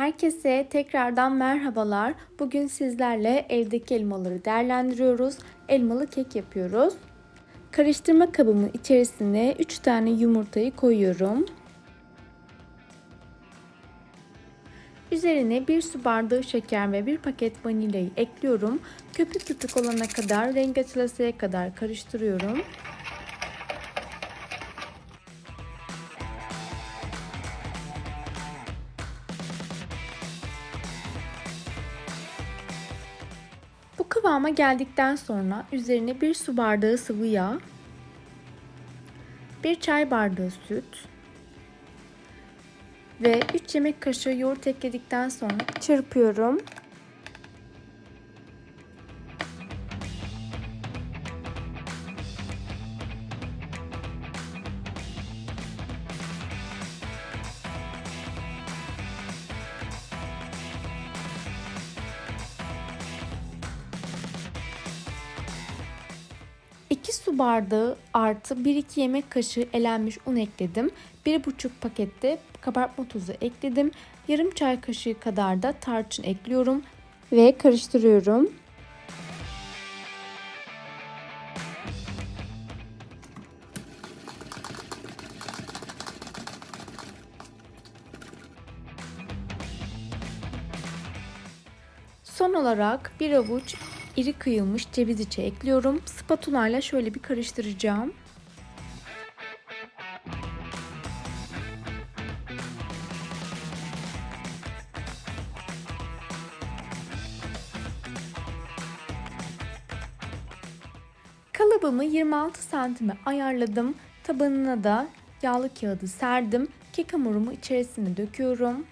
Herkese tekrardan merhabalar. Bugün sizlerle evdeki elmaları değerlendiriyoruz. Elmalı kek yapıyoruz. Karıştırma kabımın içerisine 3 tane yumurtayı koyuyorum. Üzerine 1 su bardağı şeker ve 1 paket vanilyayı ekliyorum. Köpük köpük olana kadar, renk açılasıya kadar karıştırıyorum. Kıvama geldikten sonra üzerine 1 su bardağı sıvı yağ, 1 çay bardağı süt ve 3 yemek kaşığı yoğurt ekledikten sonra çırpıyorum. İki su bardağı artı 1-2 yemek kaşığı elenmiş un ekledim. 1,5 pakette kabartma tozu ekledim. Yarım çay kaşığı kadar da tarçın ekliyorum ve karıştırıyorum. Son olarak bir avuç iri kıyılmış ceviz içi ekliyorum. Spatula ile şöyle bir karıştıracağım. Kalıbımı 26 santime ayarladım. Tabanına da yağlı kağıdı serdim. Kek hamurumu içerisine döküyorum.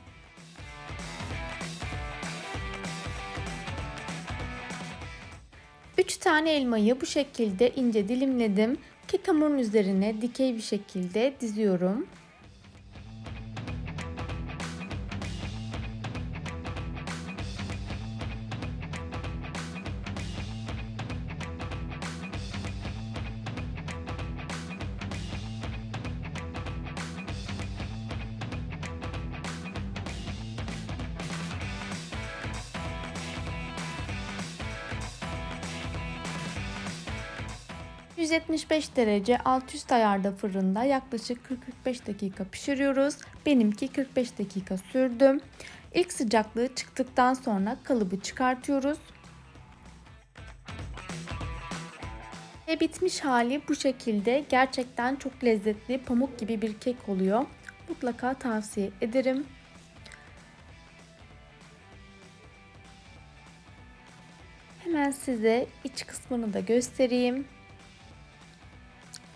Üç tane elmayı bu şekilde ince dilimledim. Kek hamurun üzerine dikey bir şekilde diziyorum. ...175 derece alt üst ayarda fırında yaklaşık 40-45 dakika pişiriyoruz. Benimki 45 dakika sürdü. İlk sıcaklığı çıktıktan sonra kalıbı çıkartıyoruz. Ve bitmiş hali bu şekilde gerçekten çok lezzetli pamuk gibi bir kek oluyor. Mutlaka tavsiye ederim. Hemen size iç kısmını da göstereyim.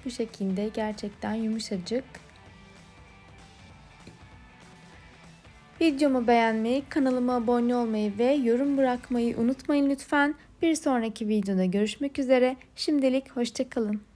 Bu şekilde gerçekten yumuşacık. Videomu beğenmeyi, kanalıma abone olmayı ve yorum bırakmayı unutmayın lütfen. Bir sonraki videoda görüşmek üzere. Şimdilik hoşçakalın.